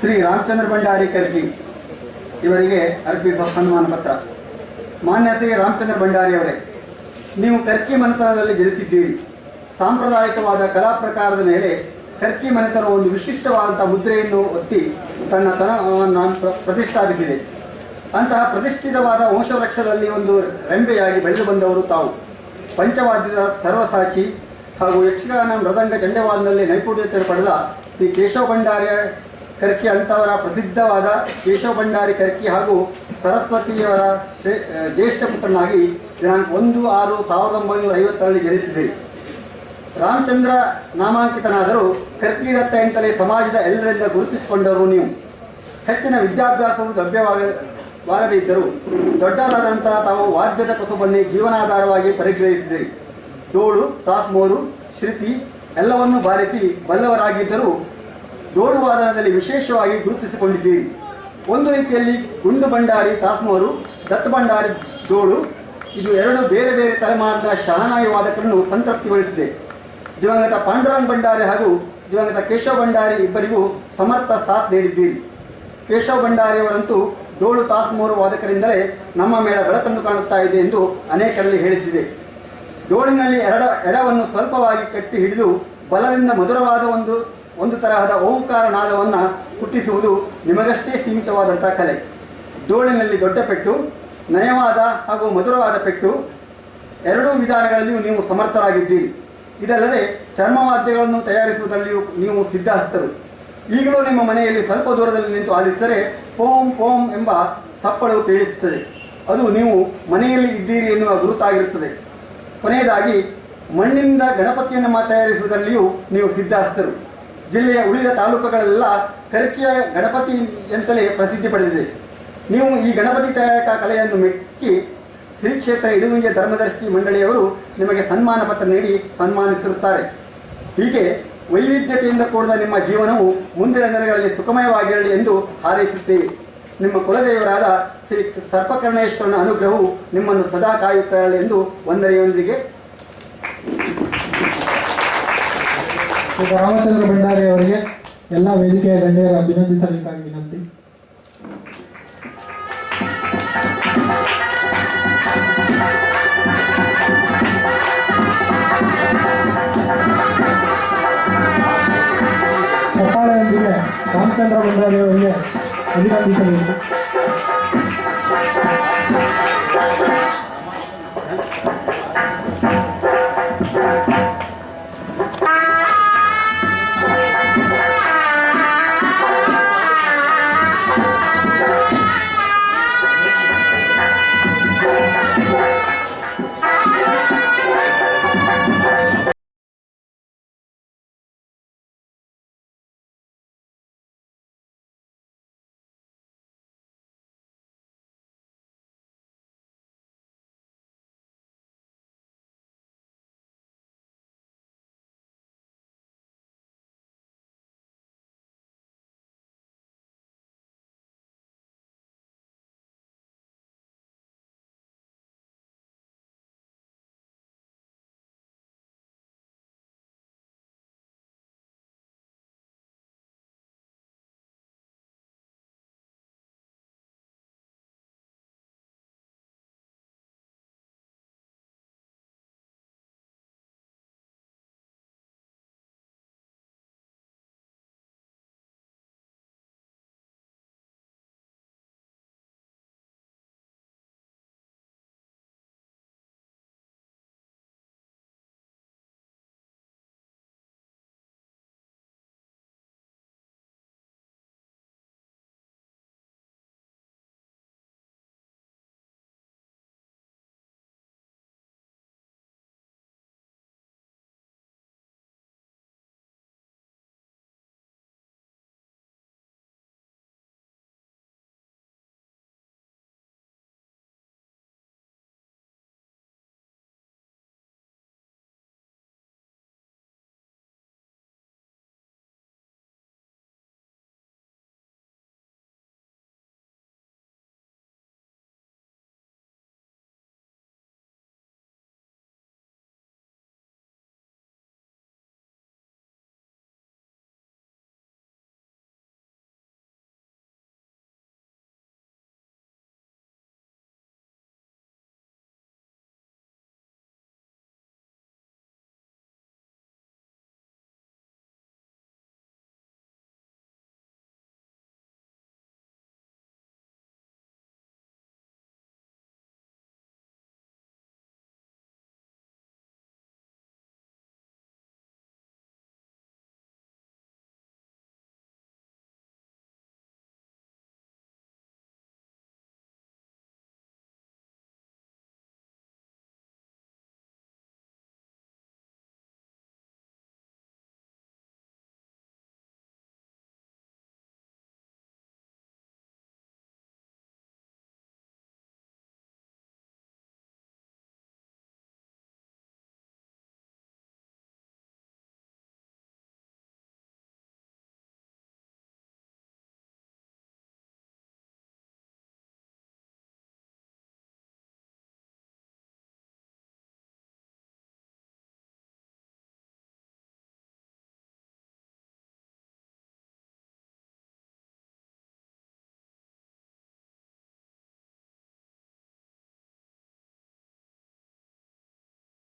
ಶ್ರೀ ರಾಮಚಂದ್ರ ಭಂಡಾರಿ ಕರ್ಗಿ ಇವರಿಗೆ ಅರ್ಪಿಸುವ ಸನ್ಮಾನ ಪತ್ರ. ಮಾನ್ಯ ಶ್ರೀ ರಾಮಚಂದ್ರ ಭಂಡಾರಿ ಅವರೇ, ನೀವು ಕರ್ಕಿ ಮನೆತನದಲ್ಲಿ ಜನಿಸಿದ್ದೀರಿ. ಸಾಂಪ್ರದಾಯಿಕವಾದ ಕಲಾ ಪ್ರಕಾರದ ಮೇಲೆ ಕರ್ಕಿ ಮನೆತನ ಒಂದು ವಿಶಿಷ್ಟವಾದಂತಹ ಮುದ್ರೆಯನ್ನು ಒತ್ತಿ ತನ್ನ ತನವನ್ನು ಪ್ರ- ಪ್ರತಿಷ್ಠಾಪಿಸಿದೆ. ಅಂತಹ ಪ್ರತಿಷ್ಠಿತವಾದ ವಂಶವೃಕ್ಷದಲ್ಲಿ ಒಂದು ರೆಂಬೆಯಾಗಿ ಬೆಳೆದು ಬಂದವರು ತಾವು. ಪಂಚವಾದ್ಯದ ಸರ್ವಸಾಕ್ಷಿ ಹಾಗೂ ಯಕ್ಷಗಾನ ಮೃದಂಗ ಚಂಡವಾದದಲ್ಲಿ ನೈಪುಣ್ಯತೆ ಪಡೆದ ಶ್ರೀ ಕೇಶವ ಭಂಡಾರಿ ಕರ್ಕಿ ಅಂತವರ ಪ್ರಸಿದ್ಧವಾದ ಕೇಶವ ಭಂಡಾರಿ ಕರ್ಕಿ ಹಾಗೂ ಸರಸ್ವತಿಯವರ ಜ್ಯೇಷ್ಠ ಪುತ್ರನಾಗಿ ದಿನಾಂಕ ಒಂದು ಆರು ಸಾವಿರದ ಒಂಬೈನೂರ ಐವತ್ತರಲ್ಲಿ ಜನಿಸಿದೆ. ರಾಮಚಂದ್ರ ನಾಮಾಂಕಿತನಾದರೂ ಕರ್ಕಿ ರಥ ಎಂತಲೇ ಸಮಾಜದ ಎಲ್ಲರಿಂದ ಗುರುತಿಸಿಕೊಂಡವರು ನೀವು. ಹೆಚ್ಚಿನ ವಿದ್ಯಾಭ್ಯಾಸವು ಲಭ್ಯವಾಗದೇ ದೊಡ್ಡವರಾದ ನಂತರ ತಾವು ವಾದ್ಯದ ಕಸುಬನ್ನೇ ಜೀವನಾಧಾರವಾಗಿ ಪರಿಗ್ರಹಿಸಿದೆ. ಡೋಳು, ತಾಸ್ಮೋರು, ಶ್ರುತಿ ಎಲ್ಲವನ್ನೂ ಬಾರಿಸಿ ಬಲ್ಲವರಾಗಿದ್ದರೂ ಡೋಳು ವಾದನದಲ್ಲಿ ವಿಶೇಷವಾಗಿ ಗುರುತಿಸಿಕೊಂಡಿದ್ದೀರಿ. ಒಂದು ರೀತಿಯಲ್ಲಿ ಗುಂಡು ಭಂಡಾರಿ ತಾಸ್ಮೋರು ದತ್ತ ಭಂಡಾರಿ ಡೋಳು ಇದು ಎರಡು ಬೇರೆ ಬೇರೆ ತಲೆಮಾರಿನ ಶಹನಾಯಿ ವಾದಕರನ್ನು ಸಂತೃಪ್ತಿಗೊಳಿಸಿದೆ. ದಿವಂಗತ ಪಾಂಡುರಂಗ್ ಭಂಡಾರಿ ಹಾಗೂ ದಿವಂಗತ ಕೇಶವ ಭಂಡಾರಿ ಇಬ್ಬರಿಗೂ ಸಮರ್ಥ ಸಾಥ್ ನೀಡಿದ್ದೀರಿ. ಕೇಶವ ಭಂಡಾರಿಯವರಂತೂ ಡೋಳು ತಾಸ್ಮೂರು ವಾದಕರಿಂದಲೇ ನಮ್ಮ ಮೇಳ ಬೆಳಕನ್ನು ಕಾಣುತ್ತಾ ಇದೆ ಎಂದು ಅನೇಕರಲ್ಲಿ ಹೇಳಿದ್ದಿದೆ. ಡೋಳಿನಲ್ಲಿ ಎಡ ಎಡವನ್ನು ಸ್ವಲ್ಪವಾಗಿ ಕಟ್ಟಿ ಹಿಡಿದು ಬಲದಿಂದ ಮಧುರವಾದ ಒಂದು ಒಂದು ತರಹದ ಓಂಕಾರ ನಾದವನ್ನು ಹುಟ್ಟಿಸುವುದು ನಿಮಗಷ್ಟೇ ಸೀಮಿತವಾದಂಥ ಕಲೆ. ಡೋಳಿನಲ್ಲಿ ದೊಡ್ಡ ಪೆಟ್ಟು, ನಯವಾದ ಹಾಗೂ ಮಧುರವಾದ ಪೆಟ್ಟು, ಎರಡೂ ವಿಧಾನಗಳಲ್ಲಿಯೂ ನೀವು ಸಮರ್ಥರಾಗಿದ್ದೀರಿ. ಇದಲ್ಲದೆ ಚರ್ಮವಾದ್ಯಗಳನ್ನು ತಯಾರಿಸುವುದರಲ್ಲಿಯೂ ನೀವು ಸಿದ್ಧಹಸ್ತರು ಈಗಲೂ ನಿಮ್ಮ ಮನೆಯಲ್ಲಿ ಸ್ವಲ್ಪ ದೂರದಲ್ಲಿ ನಿಂತು ಆಲಿಸಿದರೆ ಪೋಂ ಪೋಂ ಎಂಬ ಸಪ್ಪಳು ಕೇಳಿಸುತ್ತದೆ. ಅದು ನೀವು ಮನೆಯಲ್ಲಿ ಇದ್ದೀರಿ ಎನ್ನುವ ಗುರುತಾಗಿರುತ್ತದೆ. ಕೊನೆಯದಾಗಿ ಮಣ್ಣಿನಿಂದ ಗಣಪತಿಯನ್ನು ತಯಾರಿಸುವುದರಲ್ಲಿಯೂ ನೀವು ಸಿದ್ಧಹಸ್ತರು ಜಿಲ್ಲೆಯ ಉಳಿದ ತಾಲೂಕುಗಳೆಲ್ಲ ಕರ್ಕಿಯ ಗಣಪತಿ ಎಂತಲೇ ಪ್ರಸಿದ್ಧಿ ಪಡೆದಿದೆ. ನೀವು ಈ ಗಣಪತಿ ತಯಾರಕ ಕಲೆಯನ್ನು ಮೆಚ್ಚಿ ಶ್ರೀ ಕ್ಷೇತ್ರ ಇಡುವಿಗೆ ಧರ್ಮದರ್ಶಿ ಮಂಡಳಿಯವರು ನಿಮಗೆ ಸನ್ಮಾನ ಪತ್ರ ನೀಡಿ ಸನ್ಮಾನಿಸಿರುತ್ತಾರೆ. ಹೀಗೆ ವೈವಿಧ್ಯತೆಯಿಂದ ಕೂಡಿದ ನಿಮ್ಮ ಜೀವನವು ಮುಂದಿನ ದಿನಗಳಲ್ಲಿ ಸುಖಮಯವಾಗಿರಲಿ ಎಂದು ಹಾರೈಸುತ್ತೇವೆ ನಿಮ್ಮ ಕುಲದೇವರಾದ ಶ್ರೀ ಸರ್ಪಕರ್ಣೇಶ್ವರನ ಅನುಗ್ರಹವು ನಿಮ್ಮನ್ನು ಸದಾ ಕಾಯುತ್ತಾರೆ ಎಂದು ವಂದನೆಯೊಂದಿಗೆ ಈಗ ರಾಮಚಂದ್ರ ಭಂಡಾರಿ ಅವರಿಗೆ ಎಲ್ಲ ವೇದಿಕೆಯ ಗಣ್ಯರು ಅಭಿನಂದಿಸಬೇಕಾಗಿ ವಿನಂತಿ. ಚಪ್ಪಾಳೆಯೊಂದಿಗೆ ರಾಮಚಂದ್ರ ಭಂಡಾರಿ ಅವರಿಗೆ ಅಭಿನಂದಿಸಬೇಕು.